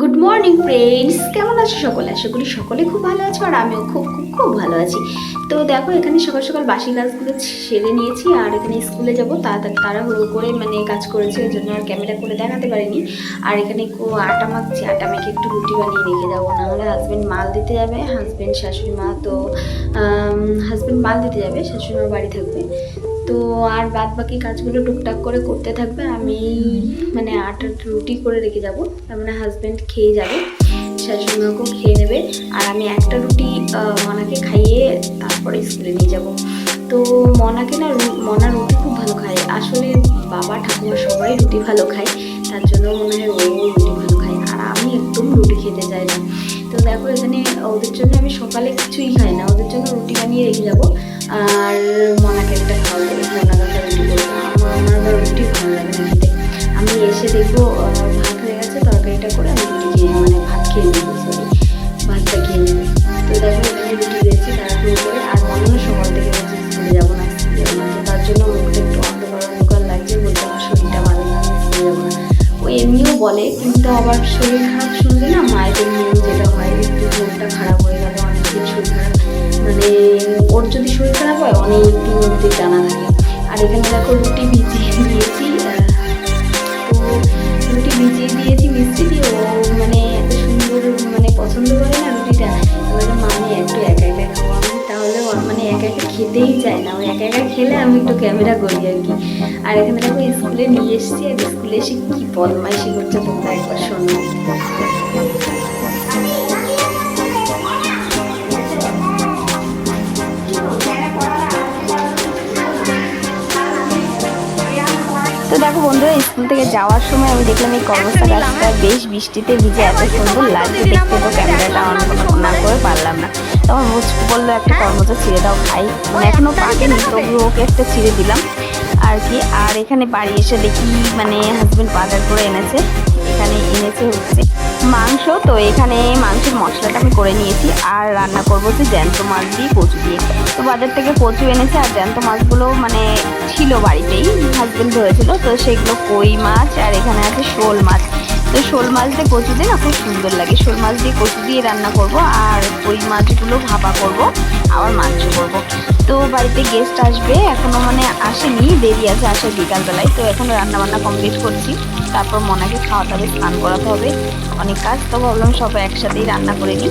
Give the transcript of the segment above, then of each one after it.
Good morning friends কেমন আছো সকলে? আশা করি সকলে খুব ভালো আছো আর আমিও খুব খুব খুব ভালো আছি। তো দেখো, এখানে সকাল সকাল বাসি কাজগুলো সেরে নিয়েছি আর এখানে স্কুলে যাব। তাড়াতাড়ি তাড়াহুড়ো করে মানে কাজ করেছি, ওই জন্য আর ক্যামেরা করে দেখাতে পারিনি। আর এখানে আটা মাখছি। আটা মেখে একটু রুটি বানিয়ে রেখে যাব। নাহলে হাজব্যান্ড মাল দিতে যাবে হাজব্যান্ড শাশুড়ি মা। তো হাজব্যান্ড মাল দিতে যাবে, শাশুড়ি মার বাড়ি থাকবে। তো আর বাদ বাকি কাজগুলো টুকটাক করে করতে থাকবে, আমি মানে আটা রুটি করে রেখে যাব। তার মানে হাজব্যান্ড খেয়ে যাবে শাশুড়িমাকেও খেয়ে নেবে, আর আমি একটা রুটি মনাকে খাইয়ে তারপরে স্কুলে নিয়ে যাব। তো মনাকে না মনা রুটি খুব ভালো খায়। আসলে বাবা, ঠাকুমা সবাই রুটি ভালো খায়, তার জন্য মনে হয় ও রুটি ভালো খায় আর আমি একদম রুটি খেতে চাই না। তো দেখো এখানে ওদের জন্য আমি সকালে কিছুই খাই না, ওদের জন্য রুটি বানিয়ে রেখে যাব। আর মনাকে একটা খাওয়াবো মনাকে একটা রুটি করব আমার আমার রুটি ভালো লাগে খেতে। আমি এসে দেখব ভাত হয়ে গেছে, তরকারিটা করে আমি রুটি খেয়ে মানে ভাত খেয়ে নেব সরি ভাতটা খেয়ে নেব। তো দেখো, এখানে রুটি দিয়েছি, তাড়াতাড়ি করে, আর মনে সকাল থেকে স্কুলে যাব না, স্কুলে যাব না। তার জন্য মুখটা একটু অন্ধকার লাগছে বলতে আমার শরীরটা ভালো না স্কুলে যাব না। ও এমনিও বলে, কিন্তু আবার শরীর খারাপ শুনলে না, মায়েদের নিয়ম যেটা হয়, একটু মনটা খারাপ হয়ে গেল, অনেক শরীর খারাপ মানে ওর যদি শরীর খারাপ হয়, অনেক দিন অবধি টানা থাকে আর এখানে দেখো রুটি ভিজিয়ে দিয়েছি। রুটি ভিজিয়ে দিয়েছি, মিষ্টি দিয়ে ও মানে এত সুন্দর মানে পছন্দ করে না রুটিটা। এবারে মা আমি একটু একা একা খাব আমি। তাহলে মানে একা একা খেতেই চায় না। একা একা খেলে আমি একটু ক্যামেরা করি আর কি। আর এখানে দেখো স্কুলে নিয়ে এসেছি। আর স্কুলে এসে কি বদমাইশি করছে তোমরা একবার শোনো। তো দেখো বন্ধুরা স্কুল থেকে যাওয়ার সময় আমি দেখলাম এই কর্মস্থা গাছটা বেশ বৃষ্টিতে ভিজে এত সুন্দর লাগছে দেখতে তো ক্যামেরাটা অন না করে পারলাম না। তখন বলল একটা কর্মচা ছিঁড়ে দাও খাই মানে এখনও পাকেনি তবু ওকে একটা ছিঁড়ে দিলাম। আর কি, আর এখানে বাড়ি এসে দেখি মানে হাজবেন্ড বাজার করে এনেছে। এখানে এনেছে হচ্ছে মাংস। তো এখানে মাংসের মশলাটা আমি করে নিয়েছি, আর রান্না করব হচ্ছে জ্যান্ত মাছ দিয়ে কচু দিয়ে। তো বাজার থেকে কচু এনেছে, আর জ্যান্ত মাছগুলো মানে ছিল বাড়িতেই হাজবেন্ড ধরেছিল। তো সেগুলো কই মাছ, আর এখানে আছে শোল মাছ। তো শোল মাছ দিয়ে কচু দিয়ে না খুব সুন্দর লাগে। শোল মাছ দিয়ে কচু দিয়ে রান্না করব আর কই মাছগুলো ভাপা করব, আবার মাংস করব। তো বাড়িতে গেস্ট আসবে, এখনও মানে আসেনি, দেরি আছে আসে বিকালবেলায়। তো এখনও রান্না বান্না কমপ্লিট করছি। তারপর মনাকে খাওয়াতে হবে, স্নান করাতে হবে। অনেক কাজ, তো ভাবলাম সবাই একসাথেই রান্না করে নিই।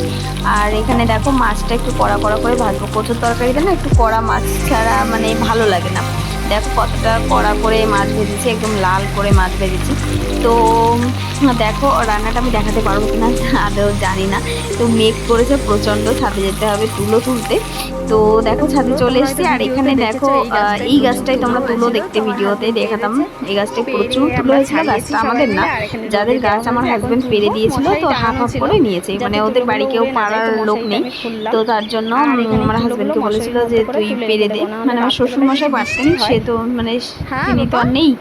আর এখানে দেখো মাছটা একটু কড়া কড়া করে ভাজবো। কচুর তরকারিতে না একটু কড়া মাছ ছাড়া মানে ভালো লাগে না। দেখো কতটা কড়া করে মাছ ভেজেছি, একদম লাল করে মাছ ভেজেছি। তো, দেখো, রান্নাটা আমি দেখাতে পারব কিনা, আদৌ জানি না। তো মেঘ করেছে, প্রচণ্ড ছাদে যেতে হবে, তুলো তুলতে। তো দেখো, ছাদে চলে এসেছি। আর এখানে দেখো এই গাছটাই তোমরা তুলো দেখতে ভিডিওতে দেখাতাম। এই গাছটায় প্রচুর তুলো হয়েছিল, গাছটা আমাদের না। যাদের গাছ আমার হাজবেন্ড পেরে দিয়েছিল, তো হাফ হাফ করে নিয়েছে। মানে ওদের বাড়ি কেউ পাড়ার লোক নেই। তো তার জন্য আমার হাজবেন্ডকে বলেছিল যে, তুই পেরে দে। মানে আমার শ্বশুর মশাই পারতেন, সে তো মানে তিনি তো আর নেই।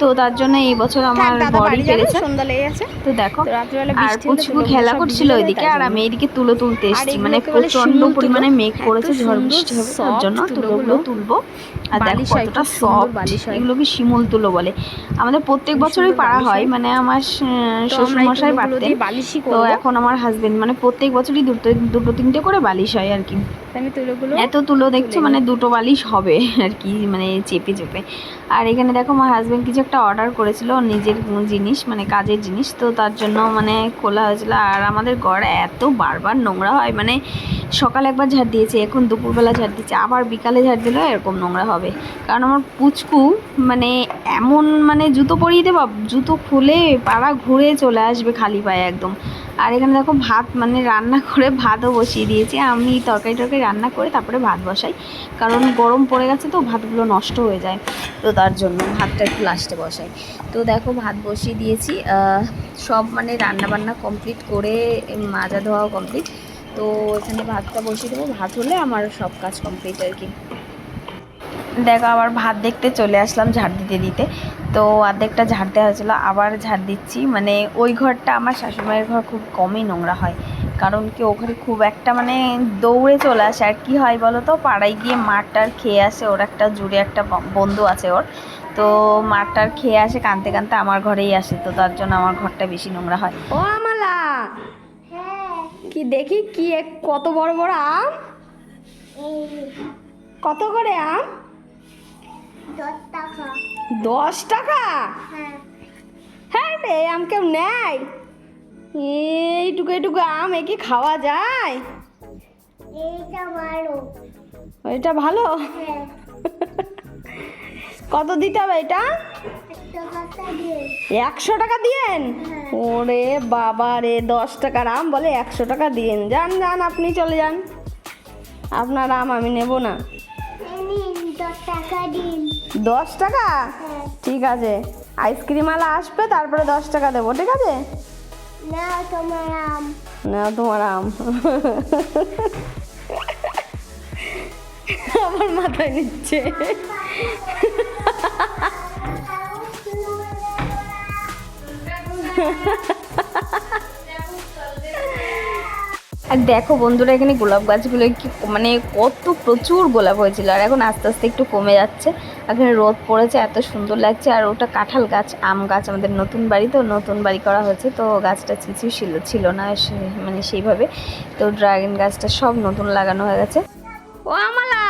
তো তার জন্য এই বছর আমার বড়ই পেরেছে। তো দেখো আর পুচকু খেলা করছিল ওইদিকে আর আমি এইদিকে তুলো তুলতে এসেছি। মানে প্রচণ্ড পরিমাণে মেঘ এত করেছে ঝড় বৃষ্টি হবে তার জন্য তুলোগুলো। তুলবো। আর দেখো বালিশ হয়, কতটা সফট বালিশ হয়। এগুলোকে শিমুল তুলো বলে। আমাদের প্রত্যেক বছরই পাড়া হয় হয়। মানে আমার তো আমরা শ্বশুর মশাই তুলোগুলো পারতেন তো এখন আমার হাজবেন্ড মানে প্রত্যেক বছরই দুটো দুটো তিনটে করে বালিশ হয় আর কি। আমি তুলোগুলো এত তুলো দেখছ মানে দুটো বালিশ হবে আর কি মানে চেপে চেপে। আর এখানে দেখো আমার হাজবেন্ড কিছু একটা অর্ডার করেছিল নিজের জিনিস মানে কাজের জিনিস তো তার জন্য মানে খোলা হয়েছিল। আর আমাদের ঘর এত বারবার নোংরা হয় মানে সকালে একবার ঝাড় দিয়েছে এখন দুপুরবেলা ঝাড় দিচ্ছে আবার বিকালে ঝাড় দিলেও এরকম নোংরা হবে। কারণ আমার পুচকু মানে এমন মানে জুতো পরিয়ে দেবা জুতো খুলে পাড়া ঘুরে চলে আসবে খালি পায়ে একদম। আর এখানে দেখো ভাত মানে রান্না করে ভাতও বসিয়ে দিয়েছি। আমি তরকারি টরকারি রান্না করে তারপরে ভাত বসাই। কারণ গরম পড়ে গেছে তো, ভাতগুলো নষ্ট হয়ে যায়। তো তার জন্য ভাতটা একটু লাস্টে বসাই। তো দেখো ভাত বসিয়ে দিয়েছি। সব মানে রান্না বান্না কমপ্লিট করে মাজা ধোয়াও কমপ্লিট তো এখানে ভাতটা বসিয়ে দেবো। ভাত হলে আমার সব কাজ কমপ্লিট আর কি। দেখো আবার ভাত দেখতে চলে আসলাম ঝাড় দিতে দিতে। তো অর্ধেকটা ঝাড় দেওয়া হয়েছিলো আবার ঝাড় দিচ্ছি। মানে ওই ঘরটা আমার শাশুড়িমায়ের ঘর খুব কমই নোংরা হয়। কারণ কি ওখানে খুব একটা মানে দৌড়ে চলে আসে। আর কী হয় বলো তো পাড়ায় গিয়ে মারটার খেয়ে আসে ওর একটা জুড়ে একটা বন্ধু আছে ওর। তো মারটার খেয়ে আসে কানতে কানতে আমার ঘরেই আসে। তো তার জন্য আমার ঘরটা বেশি নোংরা হয়। ও আমালা! হ্যাঁ কি দেখি কি এক- কত বড় বড় আম? কত করে আম? দশ টাকা। দশ টাকা? হ্যাঁ। হ্যাঁ রে আম কেউ নেয়? এইটুকু এইটুকু আম এ কি খাওয়া যায়? এটা ভালো। হ্যাঁ। কত দিতে হবে এটা? একশো টাকা দিয়েন? হ্যাঁ। ওরে বাবা রে দশ টাকার আম বলে একশো টাকা দিয়েন। যান যান আপনি চলে যান। আপনার আম আমি নেব না। টাকা দিন। দশ টাকা? ঠিক আছে। আইসক্রিমওয়ালা আসবে তারপরে দশ টাকা দেবো ঠিক আছে? না তোমার আম। না তোমার আম। আমার মাথায় নিচ্ছে। আর দেখো বন্ধুরা এখানে গোলাপ গাছগুলো কি মানে কত প্রচুর গোলাপ হয়েছিল আর এখন আস্তে আস্তে একটু কমে যাচ্ছে। এখানে রোদ পড়েছে, এত সুন্দর লাগছে। আর ওটা কাঁঠাল গাছ, আম গাছ আমাদের নতুন বাড়ি তো, নতুন বাড়ি করা হয়েছে। তো গাছটা কিছু ছিল ছিল না মানে সেইভাবে। তো ড্রাগন গাছটা সব নতুন লাগানো হয়ে গেছে। ও আমালা,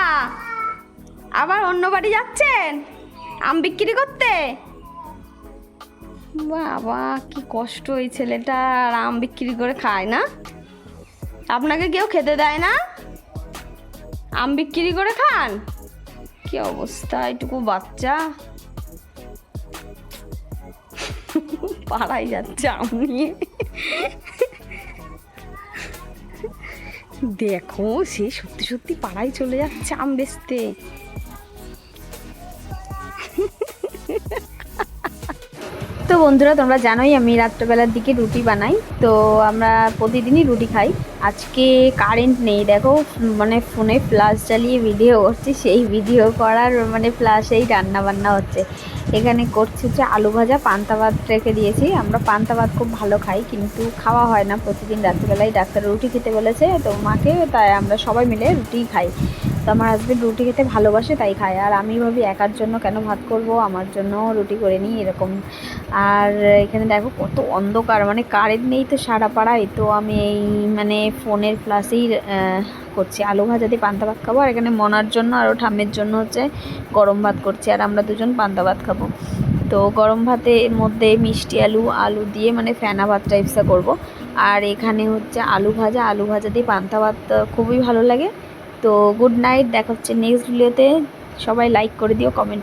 আবার অন্য বাড়ি যাচ্ছেন? আম বিক্রি করতে? বাবা, কি কষ্ট এই ছেলেটা, আর আম বিক্রি করে খায় না। আপনাকে কেউ খেতে দেয় না? আম বিক্রি করে খান? কি অবস্থা? এটুকু বাচ্চা? পাড়াই যাচ্ছে আম। দেখো, সে সত্যি সত্যি পাড়ায় চলে যাচ্ছে আম বেচতে। তো বন্ধুরা, তোমরা জানোই আমি রাত্রেবেলার দিকে রুটি বানাই। তো আমরা প্রতিদিনই রুটি খাই। আজকে কারেন্ট নেই। দেখো মানে ফোনে ফ্লাশ চালিয়ে ভিডিও করছি। সেই ভিডিও করার মানে ফ্লাশেই রান্না বান্না হচ্ছে। এখানে করছি হচ্ছে আলু ভাজা, পান্তা ভাত রেখে দিয়েছি। আমরা পান্তা ভাত খুব ভালো খাই, কিন্তু খাওয়া হয় না। প্রতিদিন রাত্রিবেলায় ডাক্তার রুটি খেতে বলেছে, তো মাকে, তাই আমরা সবাই মিলে রুটি খাই। তো আমার হাজবেন্ড রুটি খেতে ভালোবাসে, তাই খায়। আর আমি ভাবি একার জন্য কেন ভাত করব? আমার জন্য রুটি করে নিই, এরকম। আর এখানে দেখো কত অন্ধকার মানে কারেন্ট নেই তো সারা পাড়ায় তো আমি এই মানে ফোনের ফ্লাশেই করছি। আলু ভাজা দিয়ে পান্তা ভাত খাব, আর এখানে মনার জন্য আর ঠামের জন্য হচ্ছে গরম ভাত করছি। আর আমরা দুজন পান্তা ভাত খাব। তো গরম ভাতের মধ্যে মিষ্টি আলু আলু দিয়ে মানে ফেনা ভাত টাইপসটা করব। আর এখানে হচ্ছে আলু ভাজা আলু ভাজা দিয়ে পান্তা ভাত খুবই ভালো লাগে। তো গুড নাইট দেখা হচ্ছে নেক্সট ভিডিওতে সবাই লাইক করে দিও কমেন্ট